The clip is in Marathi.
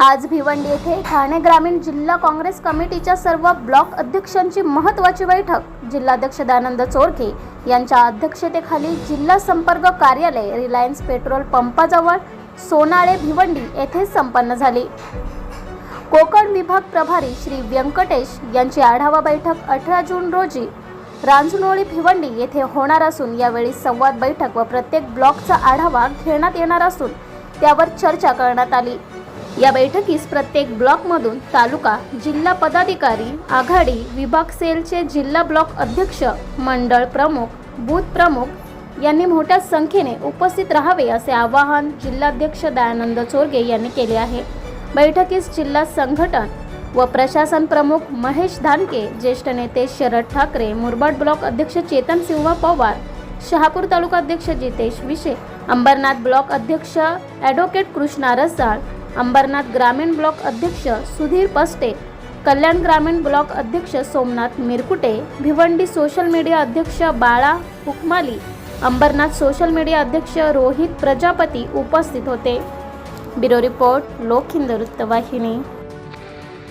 आज भिवंडी येथे ठाणे ग्रामीण जिल्हा काँग्रेस कमिटीच्या सर्व ब्लॉक अध्यक्षांची महत्त्वाची बैठक. जिल्हाध्यक्ष दानंद चोरके यांच्या अध्यक्षतेखाली जिल्हा संपर्क कार्यालय रिलायन्स पेट्रोल पंपाजवळ सोनाळे भिवंडी येथे संपन्न झाली. कोकण विभाग प्रभारी श्री व्यंकटेश यांची आढावा बैठक अठरा जून रोजी. रांजणोळी भिवंडी येथे होणार असून यावेळी संवाद बैठक व प्रत्येक ब्लॉकचा आढावा घेण्यात येणार असून त्यावर चर्चा करण्यात आली. या बैठकीस प्रत्येक ब्लॉकमधून तालुका जिल्हा पदाधिकारी आघाडी विभाग सेलचे जिल्हा ब्लॉक अध्यक्ष मंडळ प्रमुख बूथ प्रमुख यांनी मोठ्या संख्येने उपस्थित राहावे असे आवाहन जिल्हाध्यक्ष दयानंद चोरगे यांनी केले आहे. बैठकीस जिल्हा संघटन व प्रशासन प्रमुख महेश धानके ज्येष्ठ नेते शरद ठाकरे मुरबाड ब्लॉक अध्यक्ष चेतन सिंह पवार शहापूर तालुका अध्यक्ष जितेश विशे अंबरनाथ ब्लॉक अध्यक्ष ॲडव्होकेट कृष्णा रसाळ अंबरनाथ ग्रामीण ब्लॉक अध्यक्ष सुधीर पस्टे कल्याण ग्रामीण ब्लॉक अध्यक्ष सोमनाथ मिरकुटे भिवंडी सोशल मीडिया अध्यक्ष बाळा हुकमाली अंबरनाथ सोशल मीडिया अध्यक्ष रोहित प्रजापती उपस्थित होते. ब्युरो रिपोर्ट लोकहिंद वृत्तवाहिनी.